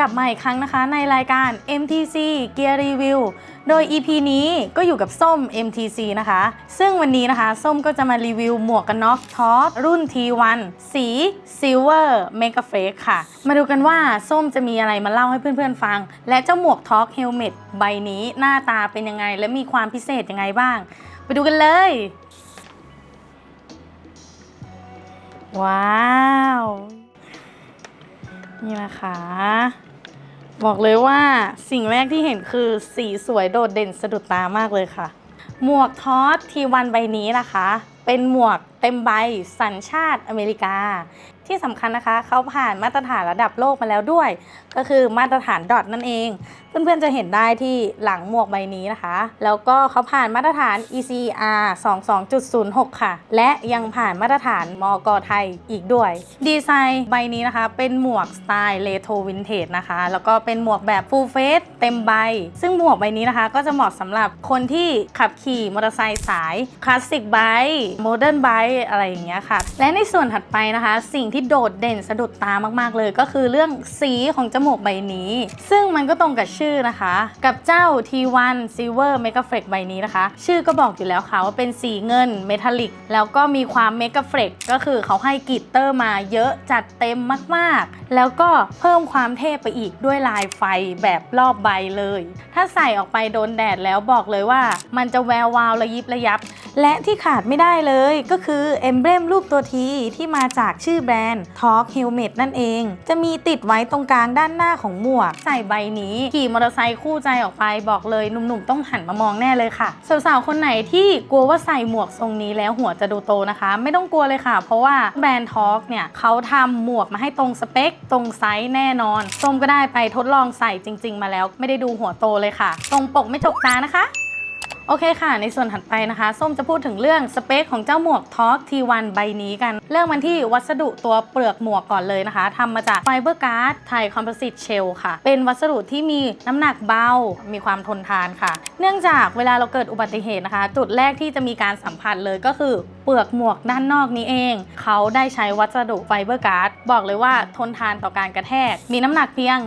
กลับมาอีกครั้งนะคะในรายการ MTC Gear Review โดย EP นี้ก็อยู่กับส้ม MTC นะคะ ซึ่งวันนี้นะคะ ส้มก็จะมารีวิวหมวกกันน็อกทอสรุ่น T1 สี Silver Mega f r e ค่ะ มาดูกันว่าส้มจะมีอะไรมาเล่าให้เพื่อนๆฟัง และเจ้าหมวกทอ k เฮลเมตใบนี้หน้าตาเป็นยังไง และมีความพิเศษยังไงบ้าง ไปดูกันเลย ว้าว นี่นะคะ บอกเลยว่าสิ่งแรกที่เห็นคือสีสวยโดดเด่นสะดุดตามากเลยค่ะ หมวกทอสทีวันใบนี้นะคะ เป็นหมวกเต็มใบสัญชาติอเมริกา ที่สำคัญนะคะ เขาผ่านมาตรฐานระดับโลกมาแล้วด้วย ก็คือมาตรฐานดอทนั่นเอง เพื่อนๆจะเห็นได้ที่หลังหมวกใบนี้นะคะ แล้วก็เขาผ่านมาตรฐาน ECR 22.06 ค่ะ และยังผ่านมาตรฐานมกไทยอีกด้วย ดีไซน์ใบนี้นะคะ เป็นหมวกสไตล์เลโทวินเทจนะคะ แล้วก็เป็นหมวกแบบฟูลเฟสเต็มใบ ซึ่งหมวกใบนี้นะคะ ก็จะเหมาะสำหรับคนที่ขับขี่มอเตอร์ไซค์สายคลาสสิกไบค์โมเดิร์นไบค์อะไรอย่างเงี้ยค่ะ และในส่วนถัดไปนะคะ สิ่งที่โดดเด่นสะดุดตามากๆเลย ก็คือเรื่องสีของจมูกใบนี้ ซึ่งมันก็ตรงกับชื่อนะคะ กับเจ้า T1 Silver Mega Flex ใบนี้นะคะ ชื่อก็บอกอยู่แล้วค่ะว่าเป็นสีเงินเมทัลลิกแล้วก็มีความ Mega Flex ก็คือเขาให้กิตเตอร์มาเยอะจัดเต็มมากๆ แล้วก็เพิ่มความเท่ไปอีกด้วยลายไฟแบบรอบใบเลย ถ้าใส่ออกไปโดนแดดแล้วบอกเลยว่า มันจะแวววาวระยิบระยับ และที่ขาดไม่ได้เลยก็คือเอมเบรมรูปตัวทีที่มาจากชื่อแบรนด์ Talk Helmet นั่นเอง จะมีติดไว้ตรงกลางด้านหน้าของหมวก ใส่ใบนี้ ขี่มอเตอร์ไซค์คู่ใจออกไปบอกเลยหนุ่มๆ ต้องหันมามองแน่เลยค่ะ สาวๆ คนไหนที่กลัวว่าใส่หมวกทรงนี้แล้วหัวจะดูโตนะคะ ไม่ต้องกลัวเลยค่ะ เพราะว่าแบรนด์ Talk เนี่ยเขาทำหมวกมาให้ตรงสเปค ตรงไซส์แน่นอนส้มก็ได้ไปทดลองใส่จริง ๆ มาแล้ว ไม่ได้ดูหัวโตเลยค่ะ ตรงปกไม่จกตานะคะ โอเคค่ะ ในส่วนถัดไปนะคะ ส้มจะพูดถึงเรื่องสเปคของเจ้าหมวก Talk T1 ใบนี้กัน เรื่องมันที่วัสดุตัวเปลือกหมวกก่อนเลยนะคะทำมาจากไฟเบอร์การ์ดไทยคอมโพสิตเชลค่ะ เป็นวัสดุที่มีน้ำหนักเบา มีความทนทานค่ะ เนื่องจากเวลาเราเกิดอุบัติเหตุนะคะ จุดแรกที่จะมีการสัมผัสเลยก็คือเปลือกหมวกด้านนอกนี้เอง เขาได้ใช้วัสดุไฟเบอร์การ์ดบอกเลยว่าทนทานต่อการกระแทก มีน้ำหนักเพียง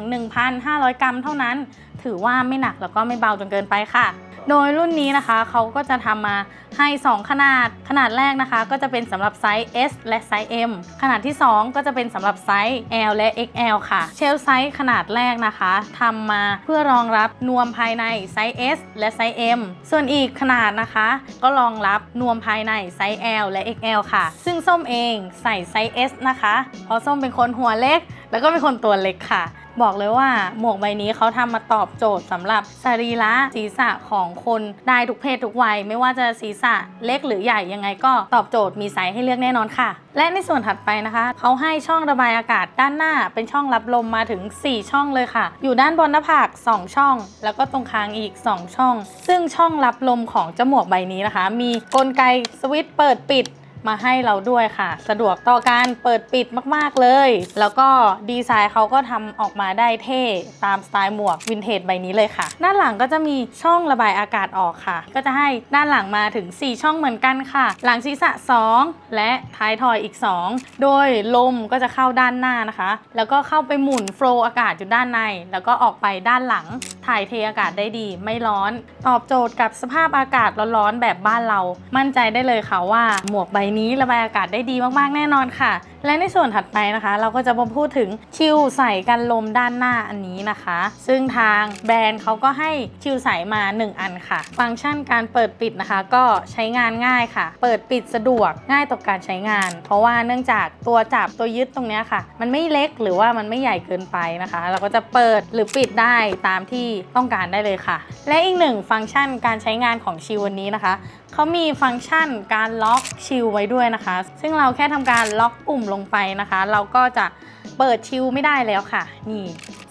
1,500 กรัมเท่านั้น ถือว่าไม่หนักแล้วก็ไม่เบาจนเกินไปค่ะ โดยรุ่นนี้นะคะเขาก็จะทำมาให้ 2 ขนาด ขนาดแรกนะคะ ก็จะเป็นสำหรับไซส์ S และไซส์ M ขนาดที่ 2 ก็จะเป็นสำหรับไซส์ L และ XL ค่ะ เชลไซส์ขนาดแรกนะคะทำมาเพื่อรองรับนวมภายในไซส์ S และไซส์ M ส่วนอีกขนาดนะคะ ก็รองรับนวมภายในไซส์ L และ XL ค่ะ ซึ่งส้มเองใส่ไซส์ S นะคะ เพราะส้มเป็นคนหัวเล็ก แล้วก็เป็นคนตัวเล็กค่ะ บอกเลยว่าหมวกใบนี้เขาทำมาตอบโจทย์สำหรับสรีระศีรษะของคนได้ทุกเพศทุกวัย ไม่ว่าจะศีรษะเล็กหรือใหญ่ยังไงก็ตอบโจทย์มีไซส์ให้เลือกแน่นอนค่ะ และในส่วนถัดไปนะคะเขาให้ช่องระบายอากาศด้านหน้า เป็นช่องรับลมมาถึง 4 ช่องเลยค่ะ อยู่ด้านบนหน้าผาก2 ช่อง แล้วก็ตรงคางอีก 2 ช่อง ซึ่งช่องรับลมของเจ้าหมวกใบนี้นะคะ มีกลไกสวิตช์เปิดปิด มาให้เราด้วยค่ะ สะดวกต่อการเปิดปิดมาก ๆ เลย แล้วก็ดีไซน์เขาก็ทำออกมาได้เท่ ตามสไตล์หมวกวินเทจใบนี้เลยค่ะ ด้านหลังก็จะมีช่องระบายอากาศออกค่ะ ก็จะให้ด้านหลังมาถึง 4 ช่องเหมือนกันค่ะ หลังศีรษะ 2 และท้ายทอยอีก 2 โดยลมก็จะเข้าด้านหน้านะคะ แล้วก็เข้าไปหมุนโฟล์อากาศอยู่ด้านใน แล้วก็ออกไปด้านหลัง ถ่ายเทอากาศได้ดี ไม่ร้อน ตอบโจทย์กับสภาพอากาศร้อนๆแบบบ้านเรา มั่นใจได้เลยค่ะว่าหมวกใบนี้ระบายอากาศได้ดีมากๆแน่นอนค่ะ และในส่วนถัดไปนะคะ เราก็จะมาพูดถึงชิลใส่กันลมด้านหน้าอันนี้นะคะ ซึ่งทางแบรนด์เขาก็ให้ชิลใส่มา 1 อันค่ะ ฟังก์ชันการเปิดปิดนะคะ ก็ใช้งานง่ายค่ะ เปิดปิดสะดวกง่ายต่อการใช้งาน เพราะว่าเนื่องจากตัวจับตัวยึดตรงนี้ค่ะ มันไม่เล็กหรือว่ามันไม่ใหญ่เกินไปนะคะ เราก็จะเปิดหรือปิดได้ตามที่ต้องการได้เลยค่ะ และอีกหนึ่งฟังก์ชันการใช้งานของชิลวันนี้นะคะ เขามีฟังก์ชันการล็อกชิลไว้ด้วยนะคะ ซึ่งเราแค่ทำการล็อกปุ่มลงไปนะคะ เราก็จะเปิดชิลไม่ได้แล้วค่ะ นี่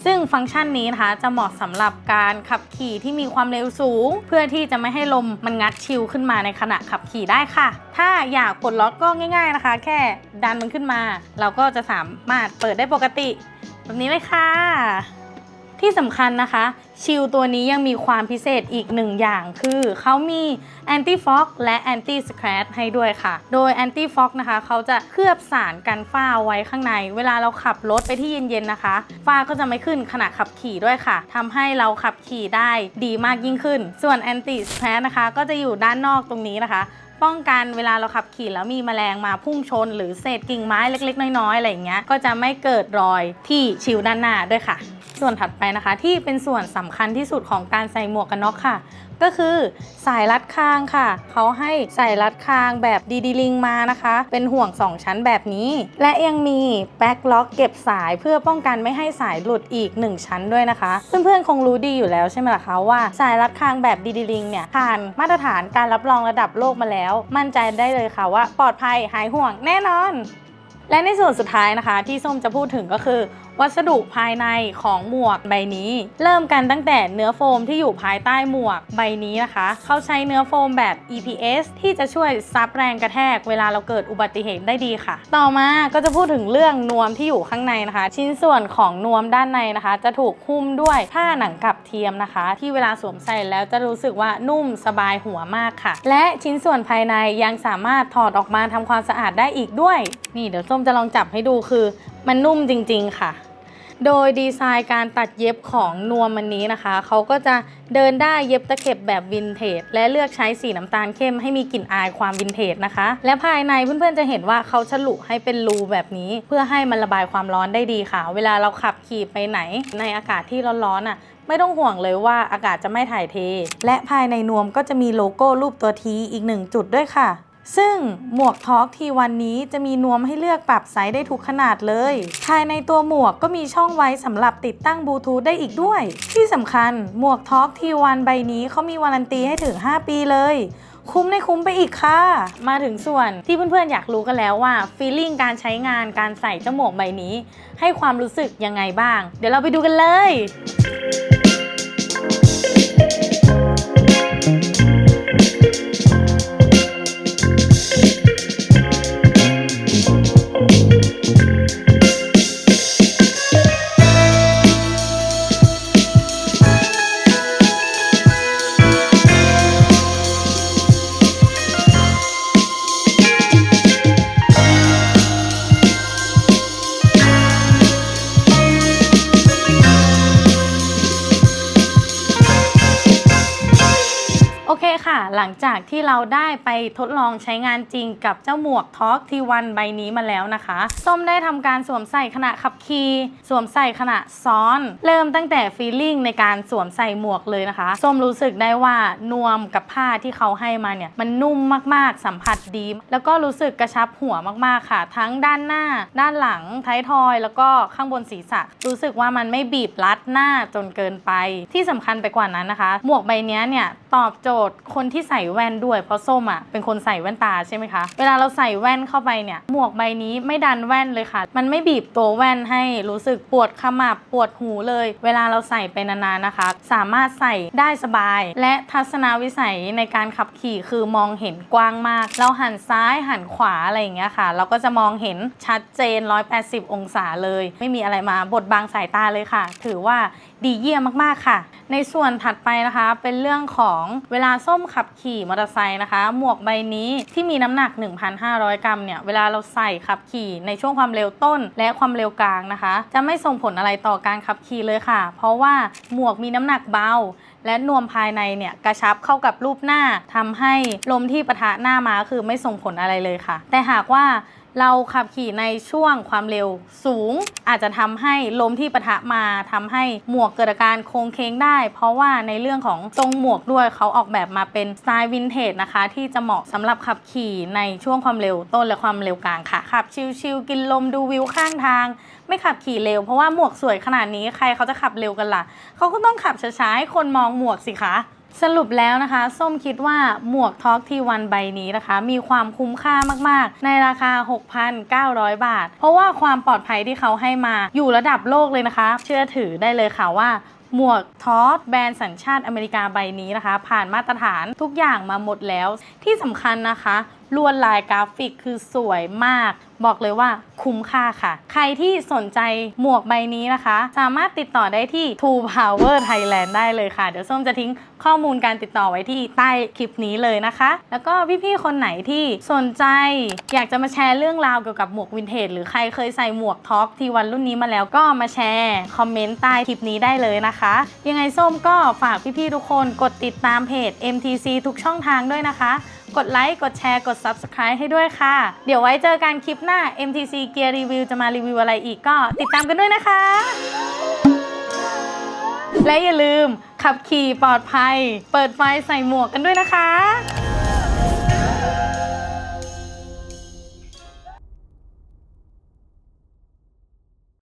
ซึ่งฟังก์ชันนี้นะคะจะเหมาะสำหรับการขับขี่ที่มีความเร็วสูง เพื่อที่จะไม่ให้ลมมันงัดชิลขึ้นมาในขณะขับขี่ได้ค่ะ ถ้าอยากปลดล็อกก็ง่าย ๆนะคะ แค่ดันมันขึ้นมา เราก็จะสามารถเปิดได้ปกติ แบบนี้เลยค่ะ ที่สำคัญนะคะ ชิลตัวนี้ยังมีความพิเศษอีกหนึ่งอย่างคือ เขามี anti fog และ anti scratch ให้ด้วยค่ะ โดย anti fog นะคะเขาจะเคลือบสารกันฝ้าไว้ข้างใน เวลาเราขับรถไปที่เย็นๆนะคะ ฝ้าก็จะไม่ขึ้นขณะขับขี่ด้วยค่ะทำให้เราขับขี่ได้ดีมากยิ่งขึ้น ส่วน anti scratch นะคะ ก็จะอยู่ด้านนอกตรงนี้นะคะป้องกันเวลาเราขับขี่แล้วมีแมลงมาพุ่งชน หรือเศษกิ่งไม้เล็ก ๆ น้อยๆอะไรอย่างเงี้ยก็จะไม่เกิดรอยที่ชิวด้านหน้าด้วยค่ะ ส่วนถัดไปนะคะที่เป็นส่วนสำคัญที่สุดของการใส่หมวกกันน็อกค่ะ ก็คือสายรัดคางค่ะ เขาให้สายรัดคางแบบดีดีลิงมานะคะ เป็นห่วง 2 ชั้นแบบนี้ และยังมีแบ็กล็อกเก็บสายเพื่อป้องกันไม่ให้สายหลุดอีก 1 ชั้นด้วยนะคะ เพื่อนๆคงรู้ดีอยู่แล้วใช่ไหมล่ะคะว่าสายรัดคางแบบดีดีลิงเนี่ยผ่านมาตรฐานการรับรองระดับโลกมาแล้ว มั่นใจได้เลยค่ะว่าปลอดภัยหายห่วงแน่นอนและในส่วนสุดท้ายนะคะที่ส้มจะพูดถึงก็คือวัสดุภายในของหมวกใบนี้ เริ่มกันตั้งแต่เนื้อโฟมที่อยู่ภายใต้หมวกใบนี้นะคะ เขาใช้เนื้อโฟมแบบ EPS ที่จะช่วยซับแรงกระแทกเวลาเราเกิดอุบัติเหตุได้ดีค่ะ ต่อมาก็จะพูดถึงเรื่องนวมที่อยู่ข้างในนะคะ ชิ้นส่วนของนวมด้านในนะคะ จะถูกหุ้มด้วยผ้าหนังกับเทียมนะคะ ที่เวลาสวมใส่แล้วจะรู้สึกว่านุ่มสบายหัวมากค่ะ และชิ้นส่วนภายในยังสามารถถอดออกมาทำความสะอาดได้อีกด้วย นี่เดี๋ยวส้มจะลองจับให้ดูคือ มันนุ่มจริง ๆ ค่ะ โดยดีไซน์การตัดเย็บของนวมมันนี้นะคะ เขาก็จะเดินได้เย็บตะเข็บแบบวินเทจ และเลือกใช้สีน้ำตาลเข้มให้มีกลิ่นอายความวินเทจนะคะ และภายในเพื่อนๆจะเห็นว่าเขาฉลุให้เป็นรูแบบนี้ เพื่อให้มันระบายความร้อนได้ดีค่ะ เวลาเราขับขี่ไปไหน ในอากาศที่ร้อนๆอะไม่ต้องห่วงเลยว่าอากาศจะไม่ถ่ายเท และภายในนวมก็จะมีโลโก้รูปตัวทีอีกหนึ่งจุดด้วยค่ะ ซึ่งหมวกทอล์กทีวันนี้จะมีนวมให้เลือกปรับไซส์ได้ทุกขนาดเลย ภายในตัวหมวกก็มีช่องไว้สำหรับติดตั้งบลูทูธได้อีกด้วย ที่สำคัญหมวกทอล์กทีวันใบนี้เขามีวารันตีให้ถึง 5 ปีเลยคุ้มในคุ้มไปอีกค่ะ มาถึงส่วนที่เพื่อนๆอยากรู้กันแล้วว่าฟีลลิ่งการใช้งานการใส่เจ้าหมวกใบนี้ ให้ความรู้สึกยังไงบ้าง เดี๋ยวเราไปดูกันเลย หลังจากที่เราได้ไปทดลองใช้งานจริงกับเจ้าหมวกทอ l k ทีวันใบนี้มาแล้วนะคะ ส้มได้ทำการสวมใส่ขณะขับขี่สวมใส่ขณะซ้อน เริ่มตั้งแต่ฟีลลิ่งในการสวมใส่หมวกเลยนะคะ ส้มรู้สึกได้ว่านวมกับผ้าที่เขาให้มาเนี่ย มันนุ่มมากๆสัมผัสดี แล้วก็รู้สึกกระชับหัวมากๆค่ะ ทั้งด้านหน้า ด้านหลังท้ายทอย แล้วก็ข้างบนศีรษะ รู้สึกว่ามันไม่บีบรัดหน้าจนเกินไป ที่สำคัญไปกว่านั้นนะคะ หมวกใบนี้เนี่ยตอบโจทย์คนที่ใส่แว่นด้วยเพราะส้มอะเป็นคนใส่แว่นตาใช่ไหมคะ เวลาเราใส่แว่นเข้าไปเนี่ย หมวกใบนี้ไม่ดันแว่นเลยค่ะ มันไม่บีบตัวแว่นให้รู้สึกปวดขมับปวดหูเลย เวลาเราใส่ไปนานๆนะคะ สามารถใส่ได้สบาย และทัศนวิสัยในการขับขี่คือมองเห็นกว้างมาก เราหันซ้ายหันขวาอะไรอย่างเงี้ยค่ะ เราก็จะมองเห็นชัดเจน 180 องศาเลย ไม่มีอะไรมาบดบังสายตาเลยค่ะ ถือว่าดีเยี่ยมมากๆค่ะ ในส่วนถัดไปนะคะ เป็นเรื่องของเวลาส้มขับขี่มอเตอร์ไซค์นะคะ หมวกใบนี้ที่มีน้ำหนัก 1,500 กรัมเนี่ย เวลาเราใส่ขับขี่ในช่วงความเร็วต้นและความเร็วกลางนะคะ จะไม่ส่งผลอะไรต่อการขับขี่เลยค่ะ เพราะว่าหมวกมีน้ำหนักเบา และนวมภายในเนี่ยกระชับเข้ากับรูปหน้าทำให้ลมที่ปะทะหน้ามาคือไม่ส่งผลอะไรเลยค่ะ แต่หากว่า เราขับขี่ในช่วงความเร็วสูง อาจจะทำให้ลมที่ปะทะมาทำให้หมวกเกิดอาการโค้งเคงได้ เพราะว่าในเรื่องของทรงหมวกด้วยเขาออกแบบมาเป็นสไตล์วินเทจนะคะ ที่จะเหมาะสำหรับขับขี่ในช่วงความเร็วต้นและความเร็วกลางค่ะ ขับชิลๆกินลมดูวิวข้างทาง ไม่ขับขี่เร็ว เพราะว่าหมวกสวยขนาดนี้ใครเขาจะขับเร็วกันล่ะเขาก็ต้องขับช้าๆให้คนมองหมวกสิคะ สรุปแล้วนะคะ ส้มคิดว่าหมวกท็อกทีวันใบนี้นะคะ มีความคุ้มค่ามากๆ ในราคา 6,900 บาท เพราะว่าความปลอดภัยที่เขาให้มาอยู่ระดับโลกเลยนะคะ เชื่อถือได้เลยค่ะว่าหมวกทอสแบรนด์สัญชาติอเมริกาใบนี้นะคะ ผ่านมาตรฐานทุกอย่างมาหมดแล้วที่สำคัญนะคะ ลวดลายกราฟิกคือสวยมาก บอกเลยว่าคุ้มค่าค่ะ ใครที่สนใจหมวกใบนี้นะคะ สามารถติดต่อได้ที่ Two Power Thailand ได้เลยค่ะ เดี๋ยวส้มจะทิ้งข้อมูลการติดต่อไว้ที่ใต้คลิปนี้เลยนะคะ แล้วก็พี่ๆคนไหนที่สนใจ อยากจะมาแชร์เรื่องราวเกี่ยวกับหมวกวินเทจหรือใครเคยใส่หมวกท็อปทีวันรุ่นนี้มาแล้วก็มาแชร์คอมเมนต์ใต้คลิปนี้ได้เลยนะคะ ยังไงส้มก็ฝากพี่ๆทุกคนกดติดตามเพจ MTC ทุกช่องทางด้วยนะคะ กดไลค์ กดแชร์ กด Subscribe ให้ด้วยค่ะ เดี๋ยวไว้เจอกันคลิปหน้า MTC Gear Review จะมารีวิวอะไรอีกก็ติดตามกันด้วยนะคะ และอย่าลืมขับขี่ปลอดภัย เปิดไฟใส่หมวกกันด้วยนะคะ